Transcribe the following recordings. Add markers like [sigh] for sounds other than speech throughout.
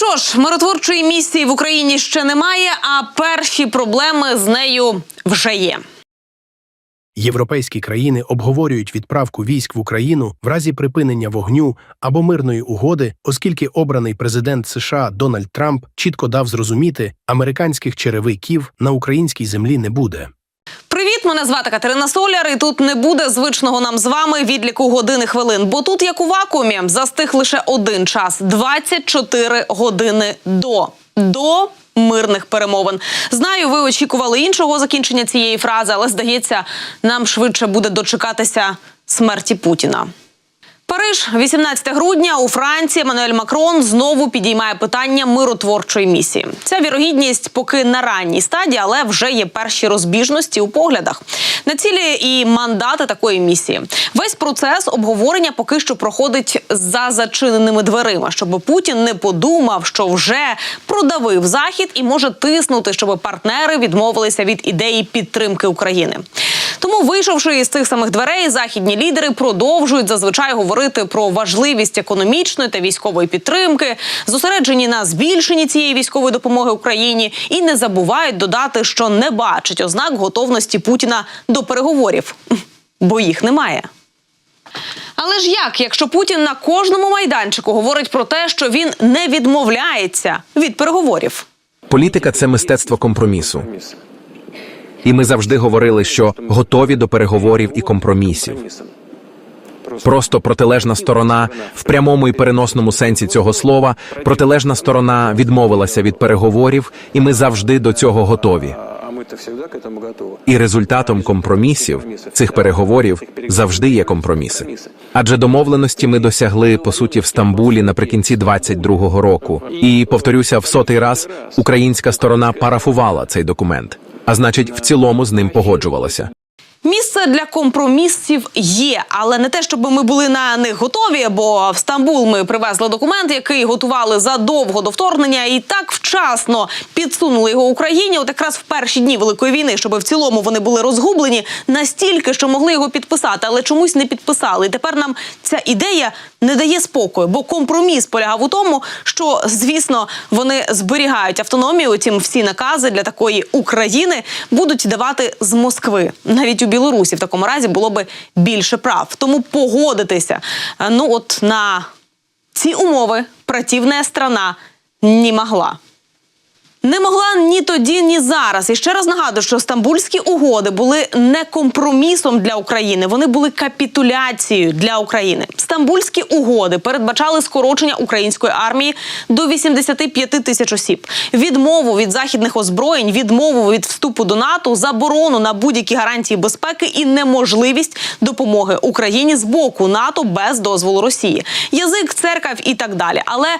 що ж, миротворчої місії в Україні ще немає, а перші проблеми з нею вже є. Європейські країни обговорюють відправку військ в Україну в разі припинення вогню або мирної угоди, оскільки обраний президент США Дональд Трамп чітко дав зрозуміти, американських черевиків на українській землі не буде. Привіт, мене звати Катерина Соляр, і тут не буде звичного нам з вами відліку години хвилин. Бо тут, як у вакуумі, застиг лише один час 24 години до. До мирних перемовин. Знаю, ви очікували іншого закінчення цієї фрази, але здається, нам швидше буде дочекатися смерті Путіна. Париж, 18 грудня у Франції Еммануель Макрон знову підіймає питання миротворчої місії. Ця вірогідність поки на ранній стадії, але вже є перші розбіжності у поглядах. На цілі і мандати такої місії. Весь процес обговорення поки що проходить за зачиненими дверима, щоб Путін не подумав, що вже продавив захід і може тиснути, щоб партнери відмовилися від ідеї підтримки України. Тому, вийшовши із цих самих дверей, західні лідери продовжують зазвичай говорити про важливість економічної та військової підтримки, зосереджені на збільшенні цієї військової допомоги Україні, і не забувають додати, що не бачать ознак готовності Путіна до переговорів, [laughs] бо їх немає. Але ж як, якщо Путін на кожному майданчику говорить про те, що він не відмовляється від переговорів? Політика це мистецтво компромісу І ми завжди говорили, що готові до переговорів і компромісів. Просто протилежна сторона в прямому і переносному сенсі цього слова, протилежна сторона відмовилася від переговорів, і ми завжди до цього готові. А мы-то всегда к этому готовы. І результатом компромісів цих переговорів завжди є компроміси. Адже домовленості ми досягли по суті в Стамбулі наприкінці 22-го року. І повторюся, в сотий раз українська сторона парафувала цей документ, а значить, в цілому з ним погоджувалася. Місце для компромісів є, але не те, щоб ми були на них готові. Бо в Стамбул ми привезли документ, який готували задовго до вторгнення, і так вчасно підсунули його Україні. От якраз в перші дні великої війни, щоб в цілому вони були розгублені настільки, що могли його підписати, але чомусь не підписали. І тепер нам ця ідея не дає спокою, бо компроміс полягав у тому, що звісно вони зберігають автономію. Утім, всі накази для такої України будуть давати з Москви. Навіть у Білорусі в такому разі було би більше прав. Тому погодитися. е, Ну от на ці умови противна страна не могла. Ні тоді, ні зараз. І ще раз нагадую, що стамбульські угоди були не компромісом для України, вони були капітуляцією для України. Стамбульські угоди передбачали скорочення української армії до 85 тисяч осіб, відмову від західних озброєнь, відмову від вступу до НАТО, заборону на будь-які гарантії безпеки і неможливість допомоги Україні з боку НАТО без дозволу Росії, язик, церкав і так далі. Але е,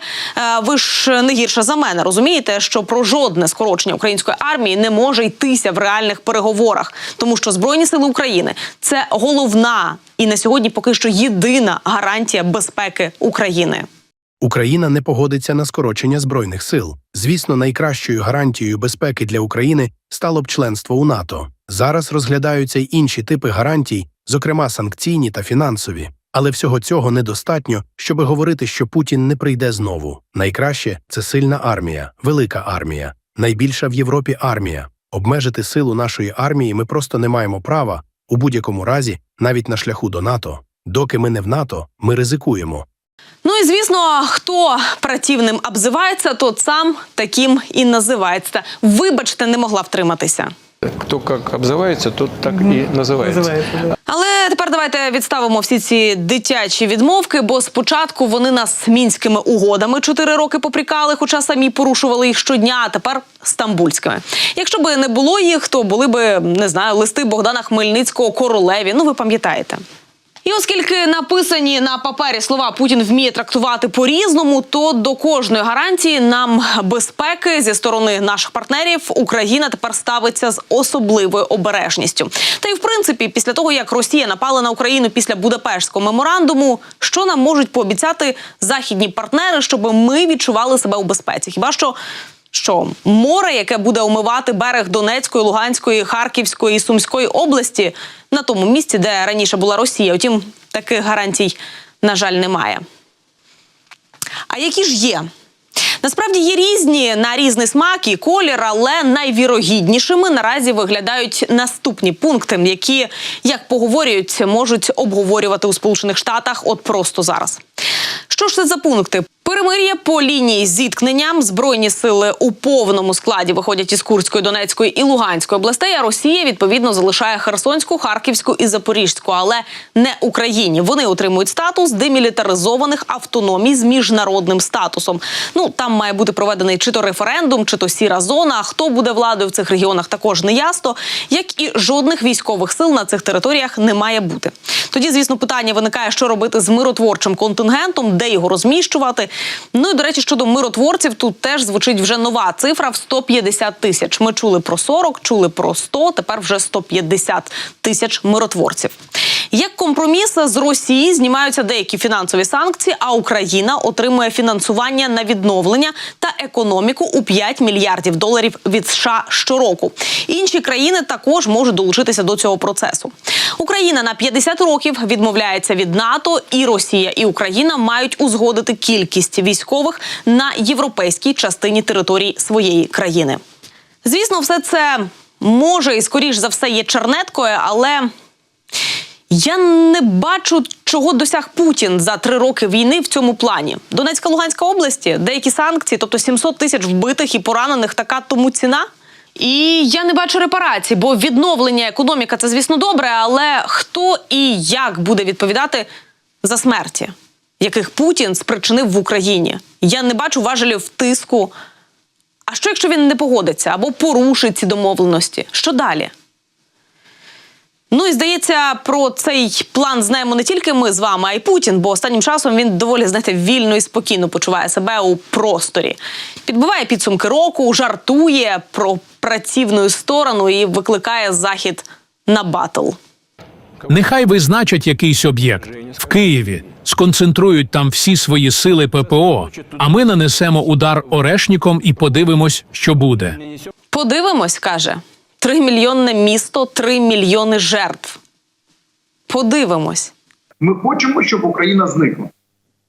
ви ж не гірше за мене розумієте, що про жодне скорочення української армії не може йтися в реальних переговорах, тому що збройні сили України це головна і на сьогодні поки що єдина гарантія безпеки України. Україна не погодиться на скорочення збройних сил. Звісно, найкращою гарантією безпеки для України стало б членство у НАТО. Зараз розглядаються й інші типи гарантій, зокрема санкційні та фінансові. Але всього цього недостатньо, щоби говорити, що Путін не прийде знову. Найкраще це сильна армія, велика армія, найбільша в Європі армія. Обмежити силу нашої армії ми просто не маємо права у будь-якому разі, навіть на шляху до НАТО. Доки ми не в НАТО, ми ризикуємо. Ну і звісно, хто противним обзивається, тот сам таким і називається. Вибачте, не могла втриматися. Кто как обзивається, тот так і називається. Але тепер давайте відставимо всі ці дитячі відмовки, бо спочатку вони нас мінськими угодами чотири роки попрікали, хоча самі порушували їх щодня. А тепер стамбульськими. Якщо би не було їх, то були би не знаю листи Богдана Хмельницького королеві. Ну ви пам'ятаєте. І оскільки написані на папері слова Путін вміє трактувати по-різному, то до кожної гарантії нам безпеки зі сторони наших партнерів Україна тепер ставиться з особливою обережністю. Та й в принципі, після того як Росія напала на Україну після Будапештського меморандуму, що нам можуть пообіцяти західні партнери, щоб ми відчували себе у безпеці? Хіба що що море, яке буде омивати берег Донецької, Луганської, Харківської і Сумської області на тому місці, де раніше була Росія. Утім, таких гарантій, на жаль, немає. А які ж є? Насправді є різні на різний смак і колір, але найвірогіднішими наразі виглядають наступні пункти, які, як поговорюють, можуть обговорювати у Сполучених Штатах от просто зараз. Що ж це за пункти? Перемир'я по лінії зіткнення. Збройні сили у повному складі виходять із Курської, Донецької і Луганської областей. А Росія відповідно залишає Херсонську, Харківську і Запорізьку, але не Україні. Вони отримують статус демілітаризованих автономій з міжнародним статусом. Ну там має бути проведений чи то референдум, чи то сіра зона. А Хто буде владою в цих регіонах, також не ясно. Як і жодних військових сил на цих територіях не має бути. Тоді, звісно, питання виникає, що робити з миротворчим контингентом, де його розміщувати. Ну і до речі, щодо миротворців, тут теж звучить вже нова цифра в 150 тисяч. Ми чули про 40, чули про 100, тепер вже 150 тисяч миротворців. Як компроміс з Росії знімаються деякі фінансові санкції, а Україна отримує фінансування на відновлення та економіку у 5 мільярдів доларів від США щороку. Інші країни також можуть долучитися до цього процесу. Україна на 50 років відмовляється від НАТО, і Росія і Україна мають узгодити кількість військових на європейській частині території своєї країни. Звісно, все це може і скоріш за все є чернеткою, але я не бачу, чого досяг Путін за три роки війни в цьому плані. Донецька Луганська області, деякі санкції, тобто 700 тисяч вбитих і поранених, така тому ціна. І я не бачу репарацій, бо відновлення економіка це, звісно, добре, але хто і як буде відповідати за смерті, яких Путін спричинив в Україні? Я не бачу важелів тиску. А що якщо він не погодиться або порушить ці домовленості? Що далі? Ну і здається, про цей план знаємо не тільки ми з вами, а й Путін, бо останнім часом він доволі знаєте, вільно і спокійно почуває себе у просторі. Підбиває підсумки року, жартує про працівну сторону і викликає захід на батл. Нехай визначать якийсь об'єкт в Києві, сконцентрують там всі свої сили ППО, а ми нанесемо удар орешником і подивимось, що буде. Подивимось, каже. Тримільйонне місто, три мільйони жертв. Подивимось. Ми хочемо, щоб Україна зникла.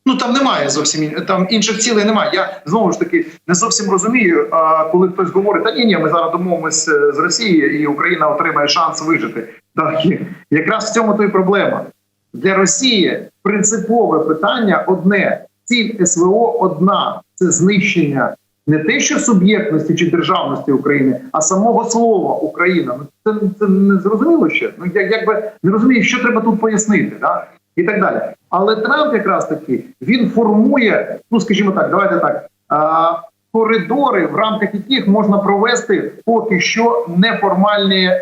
Ну там немає зовсім там інших цілей немає. Я знову ж таки не зовсім розумію, а, коли хтось говорить, та ні, ні, ми зараз домовимось е, з Росією, і Україна отримає шанс вижити. Так якраз в цьому то й проблема для Росії. Принципове питання одне: ціль СВО одна це знищення не те, що суб'єктності чи державності України, а самого слова Україна. Ну це, це не зрозуміло ще. Ну як якби не розумію, що треба тут пояснити, да? і так далі. Але Трамп якраз таки він формує, ну скажімо так, давайте так. А, коридори, в рамках яких можна провести поки що неформальні е,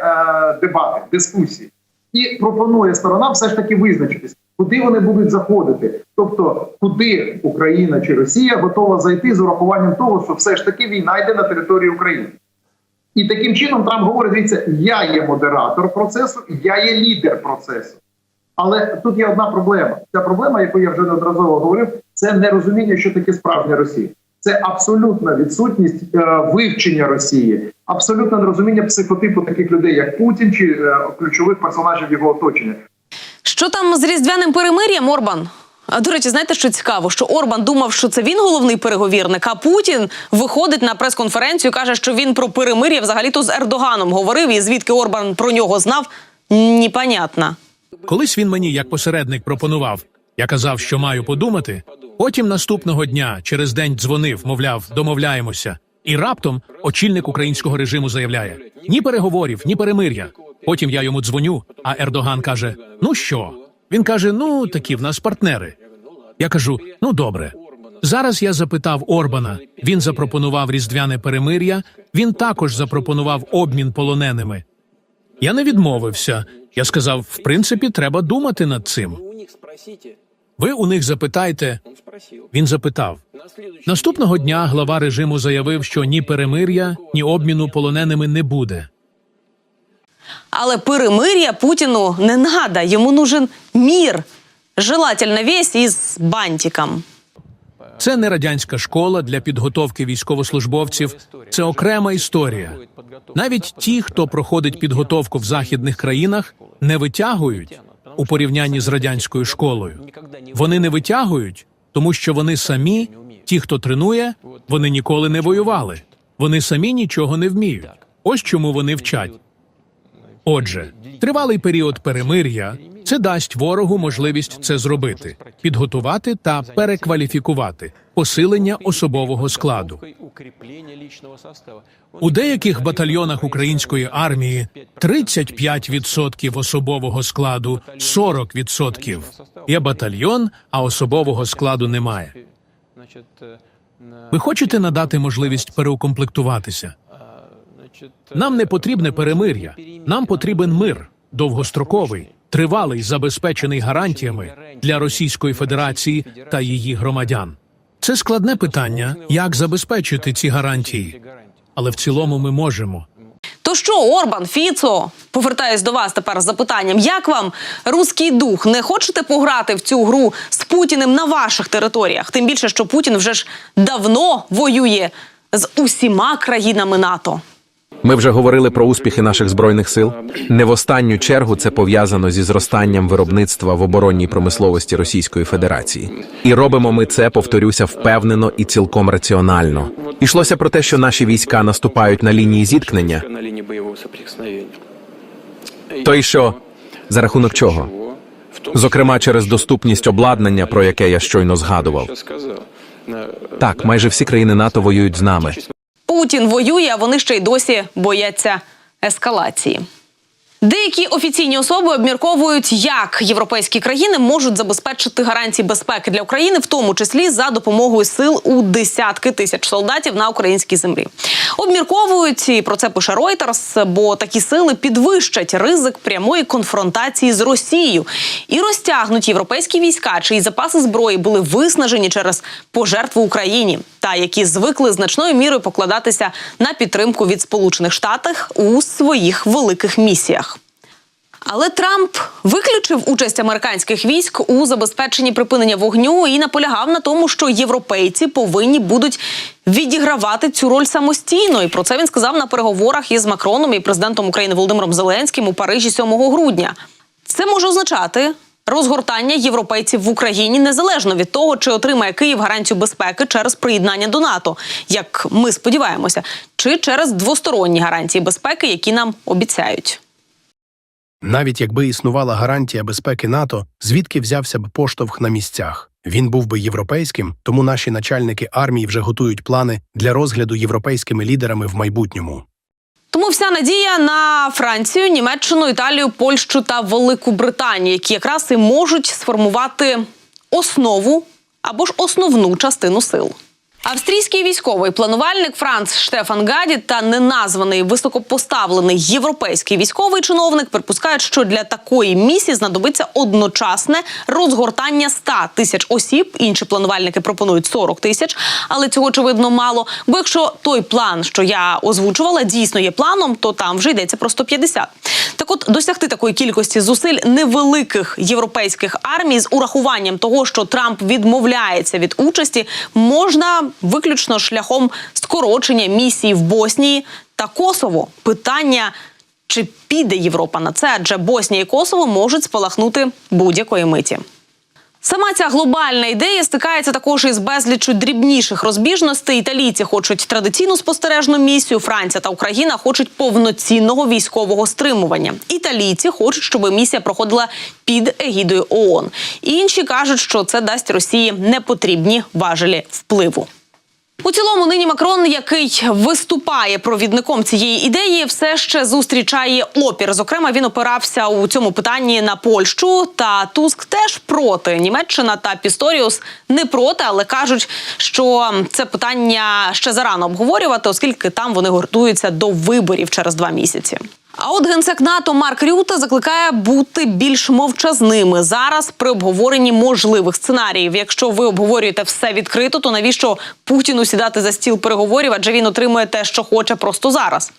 дебати, дискусії, і пропонує сторонам все ж таки визначитись, куди вони будуть заходити, тобто куди Україна чи Росія готова зайти з урахуванням того, що все ж таки війна йде на території України. І таким чином Трамп говорить: дивіться, я є модератор процесу, я є лідер процесу. Але тут є одна проблема. Ця проблема, яку я вже неодноразово говорив, це нерозуміння, що таке справжня Росія. Це абсолютна відсутність е, вивчення Росії, абсолютне нерозуміння психотипу таких людей, як Путін чи е, ключових персонажів його оточення. Що там з різдвяним перемир'ям, Орбан? А, До речі, знаєте, що цікаво, що Орбан думав, що це він головний переговірник, а Путін виходить на прес-конференцію, каже, що він про перемир'я взагалі-то з Ердоганом говорив, і звідки Орбан про нього знав, непонятно. Колись він мені як посередник пропонував. Я казав, що маю подумати. Потім наступного дня через день дзвонив, мовляв, домовляємося. І раптом очільник українського режиму заявляє: ні переговорів, ні перемир'я. Потім я йому дзвоню, а Ердоган каже: Ну що? Він каже: Ну, такі в нас партнери. Я кажу: ну добре. Зараз я запитав Орбана. Він запропонував різдвяне перемир'я. Він також запропонував обмін полоненими. Я не відмовився. Я сказав: в принципі, треба думати над цим. Ви у них запитайте. Він запитав. Наступного дня глава режиму заявив, що ні перемир'я, ні обміну полоненими не буде. Але перемир'я Путіну не надо, йому нужен мір. Желательно весь із бантиком. Це не радянська школа для підготовки військовослужбовців. Це окрема історія. Навіть ті, хто проходить підготовку в західних країнах, не витягують у порівнянні з радянською школою. Вони не витягують, тому що вони самі Ті, хто тренує, вони ніколи не воювали. Вони самі нічого не вміють. Ось чому вони вчать. Отже, тривалий період перемир'я це дасть ворогу можливість це зробити, підготувати та перекваліфікувати посилення особового складу. У деяких батальйонах української армії 35% особового складу, 40%. Є батальйон, а особового складу немає. Ви хочете надати можливість переукомплектуватися? Нам не потрібне перемир'я. Нам потрібен мир, довгостроковий, тривалий, забезпечений гарантіями для Російської Федерації та її громадян. Це складне питання, як забезпечити ці гарантії, але в цілому ми можемо. То що, Орбан, Фіцо, повертаюсь до вас тепер з запитанням. Як вам руський дух? Не хочете пограти в цю гру з Путіним на ваших територіях? Тим більше, що Путін вже ж давно воює з усіма країнами НАТО. Ми вже говорили про успіхи наших збройних сил. Не в останню чергу це пов'язано зі зростанням виробництва в оборонній промисловості Російської Федерації. І робимо ми це, повторюся, впевнено і цілком раціонально. Ішлося про те, що наші війська наступають на лінії зіткнення. То й що? За рахунок чого? Зокрема, через доступність обладнання, про яке я щойно згадував. Так, майже всі країни НАТО воюють з нами. Путін воює, а вони ще й досі бояться ескалації. Деякі офіційні особи обмірковують, як європейські країни можуть забезпечити гарантії безпеки для України, в тому числі за допомогою сил у десятки тисяч солдатів на українській землі. Обмірковують і про це пише Reuters, бо такі сили підвищать ризик прямої конфронтації з Росією і розтягнуть європейські війська, чиї запаси зброї були виснажені через пожертву Україні, та які звикли значною мірою покладатися на підтримку від Сполучених Штатів у своїх великих місіях. Але Трамп виключив участь американських військ у забезпеченні припинення вогню і наполягав на тому, що європейці повинні будуть відігравати цю роль самостійно. І про це він сказав на переговорах із Макроном і президентом України Володимиром Зеленським у Парижі 7 грудня. Це може означати. Розгортання європейців в Україні незалежно від того, чи отримає Київ гарантію безпеки через приєднання до НАТО, як ми сподіваємося, чи через двосторонні гарантії безпеки, які нам обіцяють. Навіть якби існувала гарантія безпеки НАТО, звідки взявся б поштовх на місцях? Він був би європейським, тому наші начальники армії вже готують плани для розгляду європейськими лідерами в майбутньому. Тому вся надія на Францію, Німеччину, Італію, Польщу та Велику Британію, які якраз і можуть сформувати основу або ж основну частину сил. Австрійський військовий планувальник Франц Штефан Гаді та неназваний високопоставлений європейський військовий чиновник припускають, що для такої місії знадобиться одночасне розгортання 100 тисяч осіб. Інші планувальники пропонують 40 тисяч, але цього очевидно мало. Бо якщо той план, що я озвучувала, дійсно є планом, то там вже йдеться про 150. Так от досягти такої кількості зусиль невеликих європейських армій з урахуванням того, що Трамп відмовляється від участі, можна виключно шляхом скорочення місії в Боснії та Косово. Питання. Чи піде Європа на це? Адже Боснія і Косово можуть спалахнути будь-якої миті. Сама ця глобальна ідея стикається також із безліччю дрібніших розбіжностей. Італійці хочуть традиційну спостережну місію. Франція та Україна хочуть повноцінного військового стримування. Італійці хочуть, щоб місія проходила під егідою ООН. Інші кажуть, що це дасть Росії непотрібні важелі впливу. У цілому нині Макрон, який виступає провідником цієї ідеї, все ще зустрічає опір. Зокрема, він опирався у цьому питанні на Польщу. Та Туск теж проти. Німеччина та Пісторіус не проти, але кажуть, що це питання ще зарано обговорювати, оскільки там вони готуються до виборів через два місяці. А от генсек НАТО Марк Рюте закликає бути більш мовчазними зараз при обговоренні можливих сценаріїв. Якщо ви обговорюєте все відкрито, то навіщо Путіну сідати за стіл переговорів? Адже він отримує те, що хоче просто зараз.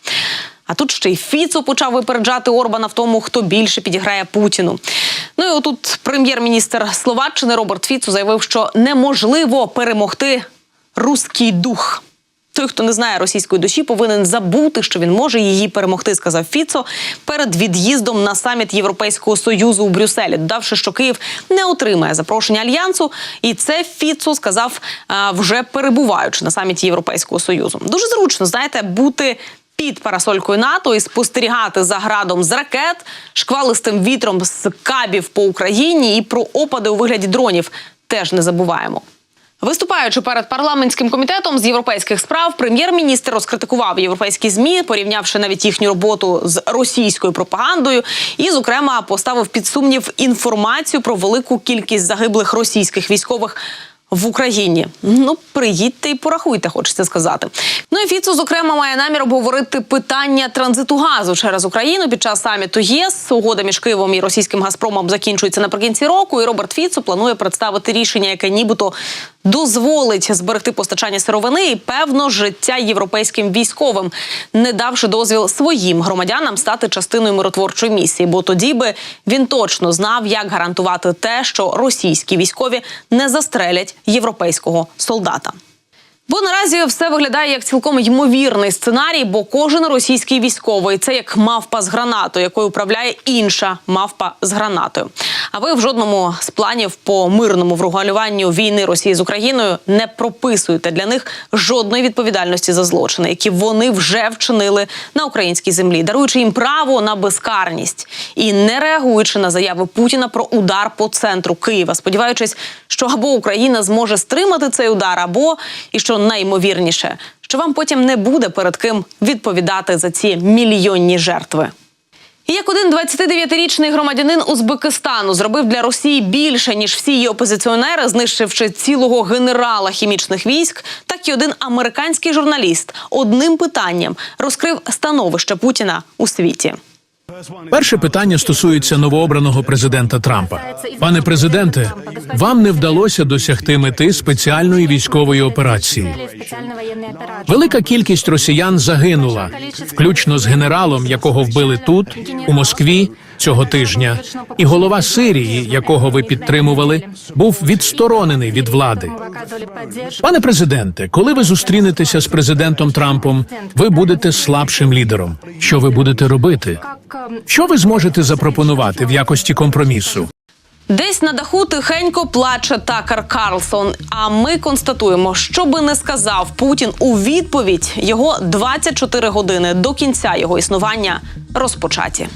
А тут ще й Фіцо почав випереджати Орбана в тому, хто більше підіграє Путіну. Ну і отут прем'єр-міністр Словаччини Роберт Фіцо заявив, що неможливо перемогти руський дух. Той, хто не знає російської душі, повинен забути, що він може її перемогти, сказав Фіцо перед від'їздом на саміт Європейського союзу у Брюсселі, додавши, що Київ не отримає запрошення альянсу. І це Фіцо сказав вже перебуваючи на саміті Європейського союзу. Дуже зручно знаєте бути. Під парасолькою НАТО і спостерігати за градом з ракет, шквалистим вітром з кабів по Україні і про опади у вигляді дронів теж не забуваємо. Виступаючи перед парламентським комітетом з європейських справ, прем'єр-міністр розкритикував європейські змі, порівнявши навіть їхню роботу з російською пропагандою, і, зокрема, поставив під сумнів інформацію про велику кількість загиблих російських військових. В Україні ну приїдьте і порахуйте, хочеться сказати. Ну і Фіцо, зокрема, має намір обговорити питання транзиту газу через Україну під час саміту ЄС. Угода між Києвом і російським Газпромом закінчується наприкінці року. І Роберт Фіцо планує представити рішення, яке нібито дозволить зберегти постачання сировини і певно життя європейським військовим, не давши дозвіл своїм громадянам стати частиною миротворчої місії. Бо тоді би він точно знав, як гарантувати те, що російські військові не застрелять європейського солдата. Бо наразі все виглядає як цілком ймовірний сценарій, бо кожен російський військовий це як мавпа з гранатою, якою управляє інша мавпа з гранатою. А ви в жодному з планів по мирному врегулюванню війни Росії з Україною не прописуєте для них жодної відповідальності за злочини, які вони вже вчинили на українській землі, даруючи їм право на безкарність і не реагуючи на заяви Путіна про удар по центру Києва, сподіваючись, що або Україна зможе стримати цей удар, або і що найімовірніше, що вам потім не буде перед ким відповідати за ці мільйонні жертви. Як один 29-річний громадянин Узбекистану зробив для Росії більше ніж всі її опозиціонери, знищивши цілого генерала хімічних військ, так і один американський журналіст одним питанням розкрив становище Путіна у світі. Перше питання стосується новообраного президента Трампа. Пане президенте, вам не вдалося досягти мети спеціальної військової операції. Велика кількість росіян загинула, включно з генералом, якого вбили тут, у Москві цього тижня, і голова Сирії, якого ви підтримували, був відсторонений від влади. Пане президенте, коли ви зустрінетеся з президентом Трампом, ви будете слабшим лідером. Що ви будете робити? Що ви зможете запропонувати в якості компромісу? Десь на даху тихенько плаче Такер Карлсон. А ми констатуємо, що би не сказав Путін у відповідь, його 24 години до кінця його існування розпочаті.